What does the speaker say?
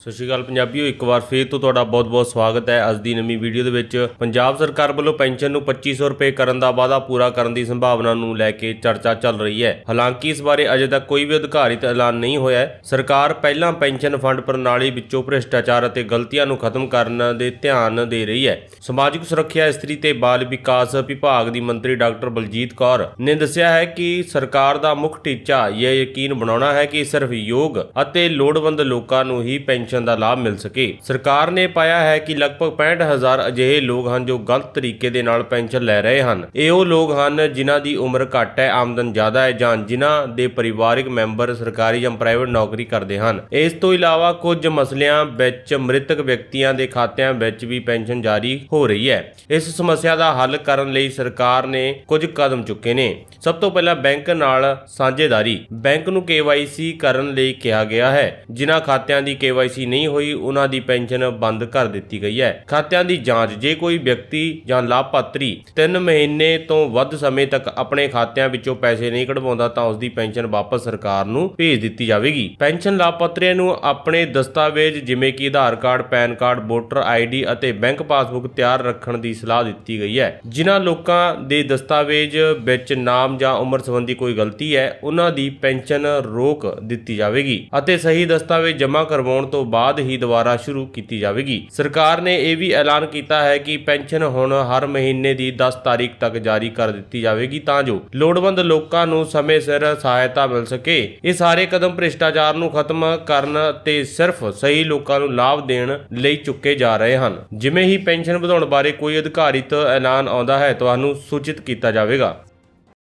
ਸਤਿ ਸ਼੍ਰੀ ਅਕਾਲ ਪੰਜਾਬੀਓ, ਇੱਕ ਵਾਰ ਫੇਰ ਤੋਂ ਤੁਹਾਡਾ ਬਹੁਤ-ਬਹੁਤ ਸਵਾਗਤ ਹੈ। ਅੱਜ ਦੀ ਨਵੀਂ ਵੀਡੀਓ ਦੇ ਵਿੱਚ ਪੰਜਾਬ ਸਰਕਾਰ ਵੱਲੋਂ ਪੈਨਸ਼ਨ ਨੂੰ 2500 ਰੁਪਏ ਕਰਨ ਦਾ ਵਾਅਦਾ ਪੂਰਾ ਕਰਨ ਦੀ ਸੰਭਾਵਨਾ ਨੂੰ ਲੈ ਕੇ ਚਰਚਾ ਚੱਲ ਰਹੀ ਹੈ। ਹਾਲਾਂਕਿ ਇਸ ਬਾਰੇ ਅਜੇ ਤੱਕ ਕੋਈ ਵੀ ਅਧਿਕਾਰਿਤ ਐਲਾਨ ਨਹੀਂ ਹੋਇਆ ਹੈ। ਸਰਕਾਰ ਪਹਿਲਾਂ ਪੈਨਸ਼ਨ ਫੰਡ ਪ੍ਰਣਾਲੀ ਵਿੱਚੋਂ ਭ੍ਰਿਸ਼ਟਾਚਾਰ ਅਤੇ ਗਲਤੀਆਂ ਨੂੰ ਖਤਮ ਕਰਨ ਦੇ ਧਿਆਨ ਦੇ ਰਹੀ ਹੈ। ਸਮਾਜਿਕ ਸੁਰੱਖਿਆ ਇਸਤਰੀ ਤੇ ਬਾਲ ਵਿਕਾਸ ਵਿਭਾਗ ਦੀ ਮੰਤਰੀ ਡਾਕਟਰ ਬਲਜੀਤ ਕੌਰ ਨੇ ਦੱਸਿਆ ਹੈ ਕਿ ਸਰਕਾਰ ਦਾ ਮੁੱਖ ਟੀਚਾ ਇਹ ਯਕੀਨ ਬਣਾਉਣਾ ਹੈ ਕਿ ਸਿਰਫ ਯੋਗ ਅਤੇ ਲੋੜਵੰਦ ਲੋਕਾਂ ਨੂੰ ਹੀ ਪੈਨਸ਼ਨ ਦਾ ਲਾਭ ਮਿਲ ਸਕੇ। ਸਰਕਾਰ ਨੇ ਪਾਇਆ ਹੈ ਕਿ ਲਗਭਗ 65000 ਅਜਿਹੇ ਲੋਕ ਹਨ ਜੋ ਗਲਤ ਤਰੀਕੇ ਦੇ ਨਾਲ ਪੈਨਸ਼ਨ ਲੈ ਰਹੇ ਹਨ। ਇਹ ਉਹ ਲੋਕ ਹਨ ਜਿਨ੍ਹਾਂ ਦੀ ਉਮਰ ਘੱਟ ਹੈ, ਆਮਦਨ ਜ਼ਿਆਦਾ ਹੈ ਜਾਂ ਜਿਨ੍ਹਾਂ ਦੇ ਪਰਿਵਾਰਕ ਮੈਂਬਰ ਸਰਕਾਰੀ ਜਾਂ ਪ੍ਰਾਈਵੇਟ ਨੌਕਰੀ ਕਰਦੇ ਹਨ। ਇਸ ਤੋਂ ਇਲਾਵਾ ਕੁਝ ਮਸਲਿਆਂ ਵਿੱਚ ਮ੍ਰਿਤਕ ਵਿਅਕਤੀਆਂ ਦੇ ਖਾਤਿਆਂ ਵਿੱਚ ਵੀ ਪੈਨਸ਼ਨ ਜਾਰੀ ਹੋ ਰਹੀ ਹੈ। ਇਸ ਸਮੱਸਿਆ ਦਾ ਹੱਲ ਕਰਨ ਲਈ ਸਰਕਾਰ ਨੇ ਕੁਝ ਕਦਮ ਚੁੱਕੇ ਨੇ। ਸਭ ਤੋਂ ਪਹਿਲਾਂ ਬੈਂਕ ਨਾਲ ਸਾਂਝੇਦਾਰੀ। ਬੈਂਕ ਨੂੰ KYC ਕਰਨ ਲਈ ਕਿਹਾ ਗਿਆ ਹੈ, ਜਿਨ੍ਹਾਂ ਖਾਤਿਆਂ ਦੀ KYC ਨਹੀਂ ਹੋਈ, ਉਹਨਾਂ ਦੀ ਪੈਨਸ਼ਨ ਬੰਦ ਕਰ ਦਿੱਤੀ ਗਈ ਹੈ। ਖਾਤਿਆਂ ਦੀ ਜਾਂਚ, ਜੇ ਕੋਈ ਵਿਅਕਤੀ ਜਾਂ ਲਾਭਪਾਤਰੀ 3 ਮਹੀਨੇ ਤੋਂ ਵੱਧ ਸਮੇਂ ਤੱਕ ਆਪਣੇ ਖਾਤਿਆਂ ਵਿੱਚੋਂ ਪੈਸੇ ਨਹੀਂ ਕਢਵਾਉਂਦਾ, ਤਾਂ ਉਸ ਦੀ ਪੈਨਸ਼ਨ ਵਾਪਸ ਸਰਕਾਰ ਨੂੰ ਭੇਜ ਦਿੱਤੀ ਜਾਵੇਗੀ। ਪੈਨਸ਼ਨ ਲਾਭਪਾਤਰੀਆਂ ਨੂੰ ਆਪਣੇ ਦਸਤਾਵੇਜ਼, ਜਿਵੇਂ ਕਿ Aadhaar card, PAN card, voter ID ਅਤੇ ਬੈਂਕ ਪਾਸਬੁੱਕ ਤਿਆਰ ਰੱਖਣ ਦੀ ਸਲਾਹ ਦਿੱਤੀ ਗਈ ਹੈ। ਜਿਨ੍ਹਾਂ ਲੋਕਾਂ ਦੇ ਦਸਤਾਵੇਜ਼ ਵਿੱਚ ਨਾਮ ਜਾਂ ਉਮਰ ਸੰਬੰਧੀ ਕੋਈ ਗਲਤੀ ਹੈ, ਉਹਨਾਂ ਦੀ ਪੈਨਸ਼ਨ ਰੋਕ ਦਿੱਤੀ ਜਾਵੇਗੀ ਅਤੇ ਸਹੀ ਦਸਤਾਵੇਜ਼ ਜਮ੍ਹਾਂ ਕਰਵਾਉਣ ਤੋਂ ਬਾਅਦ ਹੀ ਦੁਬਾਰਾ ਸ਼ੁਰੂ ਕੀਤੀ ਜਾਵੇਗੀ। ਸਰਕਾਰ ਨੇ ਇਹ ਵੀ ਐਲਾਨ ਕੀਤਾ ਹੈ ਕਿ ਪੈਨਸ਼ਨ ਹੁਣ ਹਰ ਮਹੀਨੇ ਦੀ 10 ਤਾਰੀਖ ਤੱਕ ਜਾਰੀ ਕਰ ਦਿੱਤੀ ਜਾਵੇਗੀ ਤਾਂ ਜੋ ਲੋੜਵੰਦ ਲੋਕਾਂ ਨੂੰ ਸਮੇਂ ਸਿਰ ਸਹਾਇਤਾ ਮਿਲ ਸਕੇ। ਇਹ ਸਾਰੇ ਕਦਮ ਭ੍ਰਿਸ਼ਟਾਚਾਰ ਨੂੰ ਖਤਮ ਕਰਨ ਤੇ ਸਿਰਫ ਸਹੀ ਲੋਕਾਂ ਨੂੰ ਲਾਭ ਦੇਣ ਲਈ ਚੁੱਕੇ ਜਾ ਰਹੇ ਹਨ। ਜਿਵੇਂ ਹੀ ਪੈਨਸ਼ਨ ਵਧਾਉਣ ਬਾਰੇ ਕੋਈ ਅਧਿਕਾਰਿਤ ਐਲਾਨ ਆਉਂਦਾ ਹੈ, ਤੁਹਾਨੂੰ ਸੂਚਿਤ ਕੀਤਾ ਜਾਵੇਗਾ।